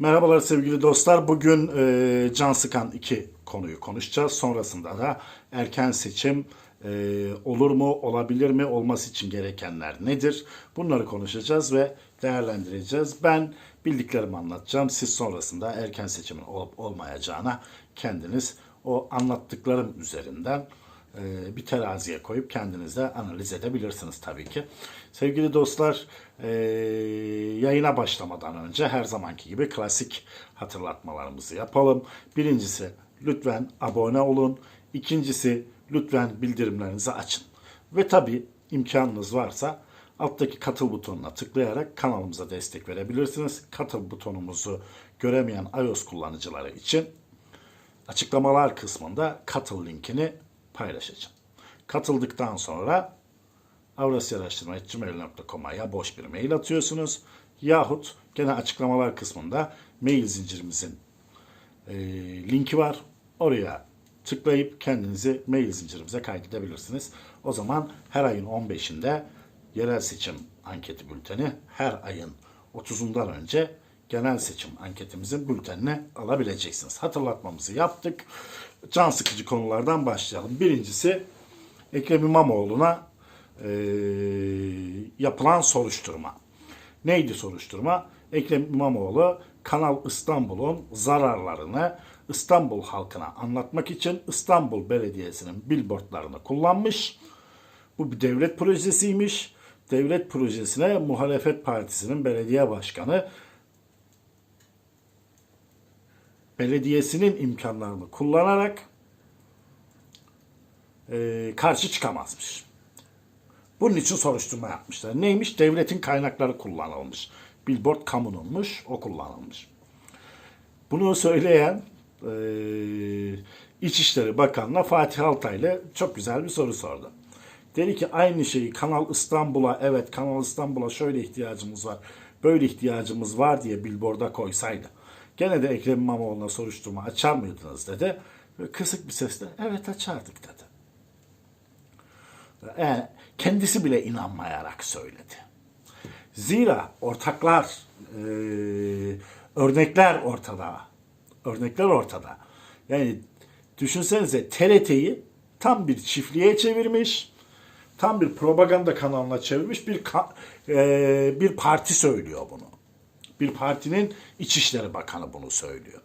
Merhabalar sevgili dostlar. Bugün e, can sıkan iki konuyu konuşacağız. Sonrasında da erken seçim e, olur mu, olabilir mi, olması için gerekenler nedir? Bunları konuşacağız ve değerlendireceğiz. Ben bildiklerimi anlatacağım. Siz sonrasında erken seçimin olup olmayacağına kendiniz o anlattıklarım üzerinden bir teraziye koyup kendiniz de analiz edebilirsiniz tabii ki. Sevgili dostlar, e, yayına başlamadan önce her zamanki gibi klasik hatırlatmalarımızı yapalım. Birincisi lütfen abone olun. İkincisi lütfen bildirimlerinizi açın. Ve tabii imkanınız varsa alttaki katıl butonuna tıklayarak kanalımıza destek verebilirsiniz. Katıl butonumuzu göremeyen iOS kullanıcıları için açıklamalar kısmında katıl linkini paylaşacağım. Katıldıktan sonra avrasyaaraştırma.gmail.com'a ya boş bir mail atıyorsunuz yahut gene açıklamalar kısmında mail zincirimizin e, linki var. Oraya tıklayıp kendinizi mail zincirimize kaydedebilirsiniz. O zaman her ayın 15'inde yerel seçim anketi bülteni, her ayın 30'undan önce genel seçim anketimizin bültenini alabileceksiniz. Hatırlatmamızı yaptık. Can sıkıcı konulardan başlayalım. Birincisi Ekrem İmamoğlu'na e, yapılan soruşturma. Neydi soruşturma? Ekrem İmamoğlu Kanal İstanbul'un zararlarını İstanbul halkına anlatmak için İstanbul Belediyesi'nin billboardlarını kullanmış. Bu bir devlet projesiymiş. Devlet projesine muhalefet partisinin belediye başkanı belediyesinin imkanlarını kullanarak e, karşı çıkamazmış. Bunun için soruşturma yapmışlar. Neymiş? Devletin kaynakları kullanılmış. Billboard kamununmuş, o kullanılmış. Bunu söyleyen e, İçişleri Bakanı'na Fatih Altaylı çok güzel bir soru sordu. Dedi ki aynı şeyi Kanal İstanbul'a evet Kanal İstanbul'a şöyle ihtiyacımız var, böyle ihtiyacımız var diye billboard'a koysaydı. Gene de Ekrem İmamoğlu'na soruşturma açar mıydınız dedi. Ve kısık bir sesle evet açardık dedi. Yani kendisi bile inanmayarak söyledi. Zira ortaklar, e, örnekler ortada. Örnekler ortada. Yani düşünsenize TRT'yi tam bir çiftliğe çevirmiş, tam bir propaganda kanalına çevirmiş bir e, bir parti söylüyor bunu. Bir partinin İçişleri Bakanı bunu söylüyor.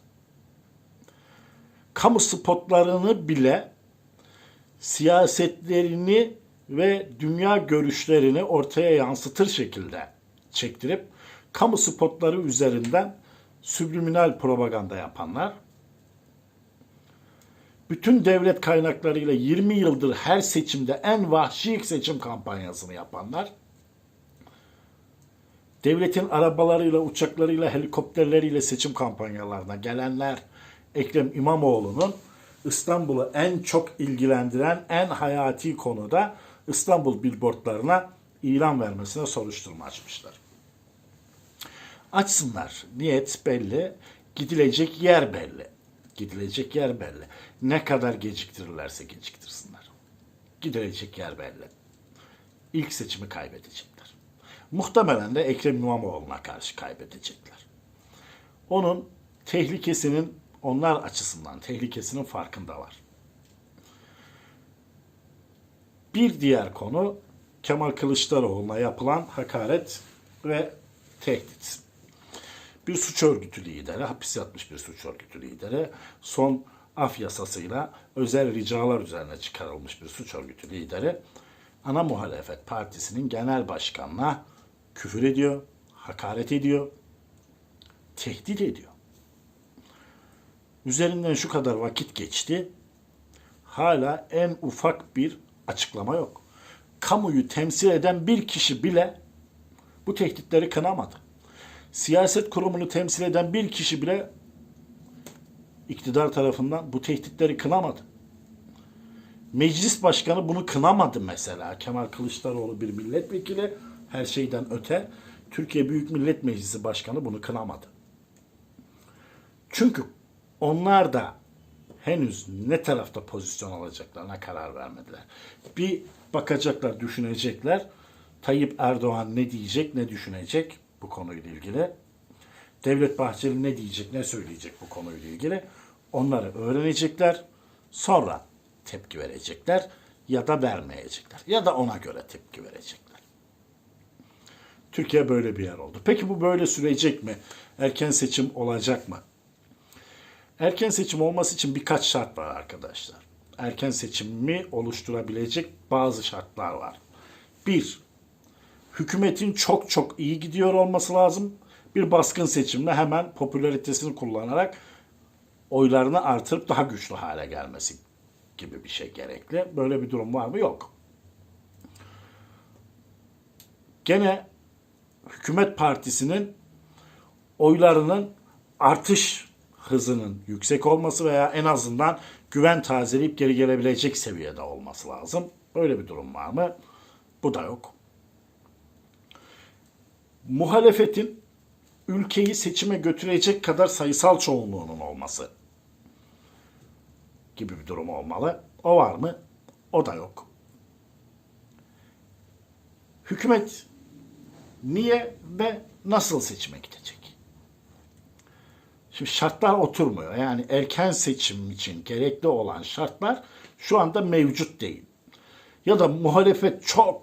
Kamu spotlarını bile siyasetlerini ve dünya görüşlerini ortaya yansıtır şekilde çektirip kamu spotları üzerinden subliminal propaganda yapanlar bütün devlet kaynaklarıyla 20 yıldır her seçimde en vahşi seçim kampanyasını yapanlar devletin arabalarıyla, uçaklarıyla, helikopterleriyle seçim kampanyalarına gelenler Ekrem İmamoğlu'nun İstanbul'u en çok ilgilendiren en hayati konuda İstanbul billboardlarına ilan vermesine soruşturma açmışlar. Açsınlar. Niyet belli. Gidilecek yer belli. Gidilecek yer belli. Ne kadar geciktirirlerse geciktirsinler. Gidilecek yer belli. İlk seçimi kaybedecekler. Muhtemelen de Ekrem İmamoğlu'na karşı kaybedecekler. Onun tehlikesinin onlar açısından tehlikesinin farkındalar. Bir diğer konu Kemal Kılıçdaroğlu'na yapılan hakaret ve tehdit. Bir suç örgütü lideri, hapis yatmış bir suç örgütü lideri, son af yasasıyla özel ricalar üzerine çıkarılmış bir suç örgütü lideri, ana muhalefet partisinin genel başkanına küfür ediyor, hakaret ediyor, tehdit ediyor. Üzerinden şu kadar vakit geçti. Hala en ufak bir açıklama yok. Kamuyu temsil eden bir kişi bile bu tehditleri kınamadı. Siyaset kurumunu temsil eden bir kişi bile iktidar tarafından bu tehditleri kınamadı. Meclis başkanı bunu kınamadı mesela. Kemal Kılıçdaroğlu bir milletvekili her şeyden öte. Türkiye Büyük Millet Meclisi Başkanı bunu kınamadı. Çünkü onlar da henüz ne tarafta pozisyon alacaklarına karar vermediler. Bir bakacaklar, düşünecekler. Tayyip Erdoğan ne diyecek, ne düşünecek bu konuyla ilgili. Devlet Bahçeli ne diyecek, ne söyleyecek bu konuyla ilgili onları öğrenecekler. Sonra tepki verecekler ya da vermeyecekler. Ya da ona göre tepki verecekler. Türkiye böyle bir yer oldu. Peki bu böyle sürecek mi? Erken seçim olacak mı? Erken seçim olması için birkaç şart var arkadaşlar. Erken seçimi oluşturabilecek bazı şartlar var. Bir, hükümetin çok çok iyi gidiyor olması lazım. Bir baskın seçimle hemen popülaritesini kullanarak oylarını artırıp daha güçlü hale gelmesi gibi bir şey gerekli. Böyle bir durum var mı? Yok. Gene hükümet partisinin oylarının artış hızının yüksek olması veya en azından güven tazeleyip geri gelebilecek seviyede olması lazım. Böyle bir durum var mı? Bu da yok. Muhalefetin ülkeyi seçime götürecek kadar sayısal çoğunluğunun olması gibi bir durum olmalı. O var mı? O da yok. Hükümet niye ve nasıl seçime gidecek? Şimdi şartlar oturmuyor. Yani erken seçim için gerekli olan şartlar şu anda mevcut değil. Ya da muhalefet çok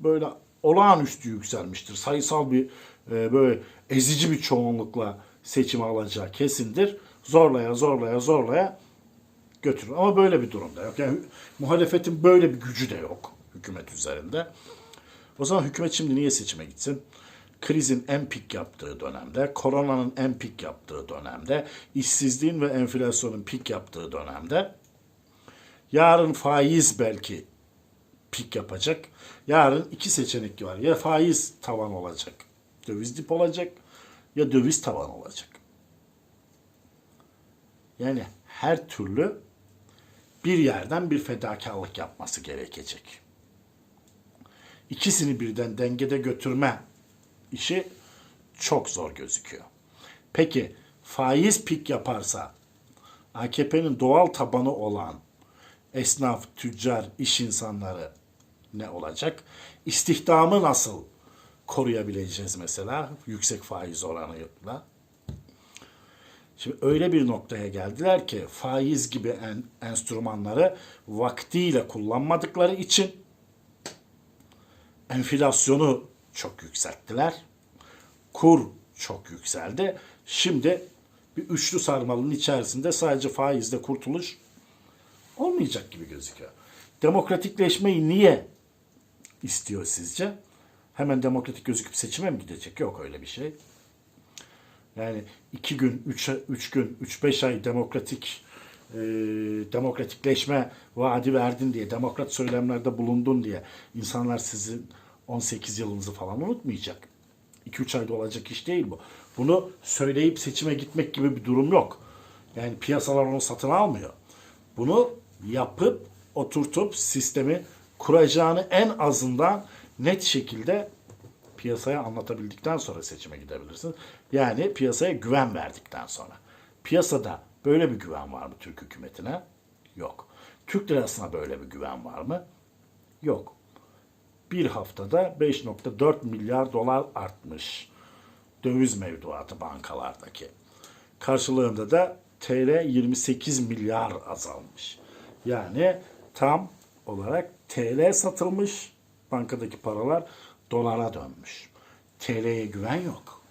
böyle olağanüstü yükselmiştir. Sayısal bir e, böyle ezici bir çoğunlukla seçim alacağı kesindir. Zorlaya zorlaya zorlaya götürür. Ama böyle bir durumda yok. Yani muhalefetin böyle bir gücü de yok hükümet üzerinde. O zaman hükümet şimdi niye seçime gitsin? Krizin en pik yaptığı dönemde, koronanın en pik yaptığı dönemde, işsizliğin ve enflasyonun pik yaptığı dönemde, yarın faiz belki pik yapacak. Yarın iki seçenek var. Ya faiz tavan olacak, döviz dip olacak ya döviz tavan olacak. Yani her türlü bir yerden bir fedakarlık yapması gerekecek. İkisini birden dengede götürme işi çok zor gözüküyor. Peki faiz pik yaparsa AKP'nin doğal tabanı olan esnaf, tüccar, iş insanları ne olacak? İstihdamı nasıl koruyabileceğiz mesela yüksek faiz oranıyla? Şimdi öyle bir noktaya geldiler ki faiz gibi en, enstrümanları vaktiyle kullanmadıkları için enflasyonu çok yükselttiler. Kur çok yükseldi. Şimdi bir üçlü sarmalın içerisinde sadece faizle kurtuluş olmayacak gibi gözüküyor. Demokratikleşmeyi niye istiyor sizce? Hemen demokratik gözüküp seçime mi gidecek? Yok öyle bir şey. Yani iki gün, üç, üç gün, üç beş ay demokratik e, demokratikleşme vaadi verdin diye, demokrat söylemlerde bulundun diye insanlar sizin 18 yılınızı falan unutmayacak. 2-3 ayda olacak iş değil bu. Bunu söyleyip seçime gitmek gibi bir durum yok. Yani piyasalar onu satın almıyor. Bunu yapıp oturtup sistemi kuracağını en azından net şekilde piyasaya anlatabildikten sonra seçime gidebilirsin. Yani piyasaya güven verdikten sonra. Piyasada böyle bir güven var mı Türk hükümetine? Yok. Türk lirasına böyle bir güven var mı? Yok. Bir haftada 5.4 milyar dolar artmış döviz mevduatı bankalardaki. Karşılığında da TL 28 milyar azalmış. Yani tam olarak TL satılmış, bankadaki paralar dolara dönmüş. TL'ye güven yok.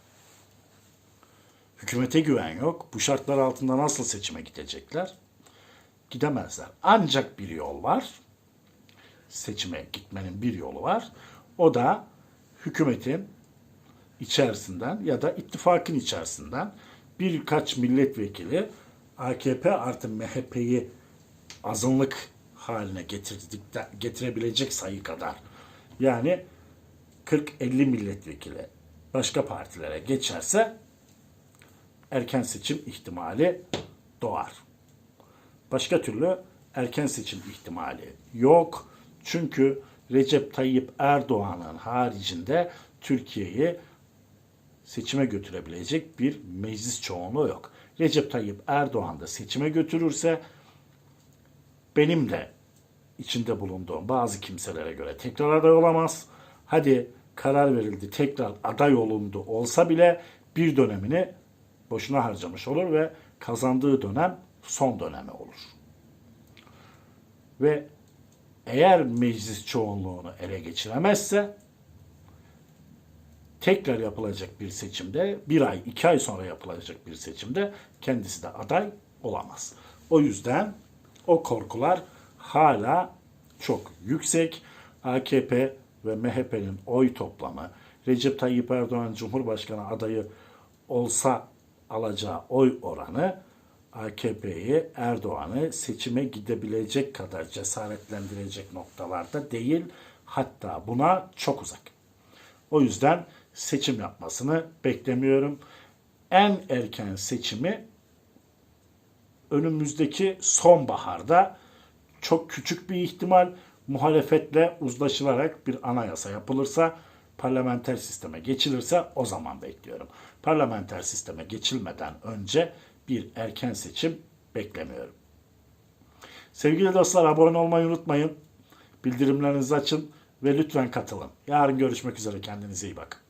Hükümete güven yok. Bu şartlar altında nasıl seçime gidecekler? Gidemezler. Ancak bir yol var. Seçime gitmenin bir yolu var. O da hükümetin içerisinden ya da ittifakın içerisinden birkaç milletvekili AKP artı MHP'yi azınlık haline getirdikten, getirebilecek sayı kadar. Yani 40-50 milletvekili başka partilere geçerse erken seçim ihtimali doğar. Başka türlü erken seçim ihtimali yok. Çünkü Recep Tayyip Erdoğan'ın haricinde Türkiye'yi seçime götürebilecek bir meclis çoğunluğu yok. Recep Tayyip Erdoğan da seçime götürürse benim de içinde bulunduğum bazı kimselere göre tekrar aday olamaz. Hadi karar verildi tekrar aday olundu olsa bile bir dönemini boşuna harcamış olur ve kazandığı dönem son dönemi olur. Ve eğer meclis çoğunluğunu ele geçiremezse tekrar yapılacak bir seçimde, bir ay, iki ay sonra yapılacak bir seçimde kendisi de aday olamaz. O yüzden o korkular hala çok yüksek. AKP ve MHP'nin oy toplamı, Recep Tayyip Erdoğan Cumhurbaşkanı adayı olsa alacağı oy oranı AKP'yi, Erdoğan'ı seçime gidebilecek kadar cesaretlendirecek noktalarda değil, hatta buna çok uzak. O yüzden seçim yapmasını beklemiyorum. En erken seçimi önümüzdeki sonbaharda çok küçük bir ihtimal muhalefetle uzlaşılarak bir anayasa yapılırsa parlamenter sisteme geçilirse o zaman bekliyorum. Parlamenter sisteme geçilmeden önce bir erken seçim beklemiyorum. Sevgili dostlar abone olmayı unutmayın. Bildirimlerinizi açın ve lütfen katılın. Yarın görüşmek üzere kendinize iyi bakın.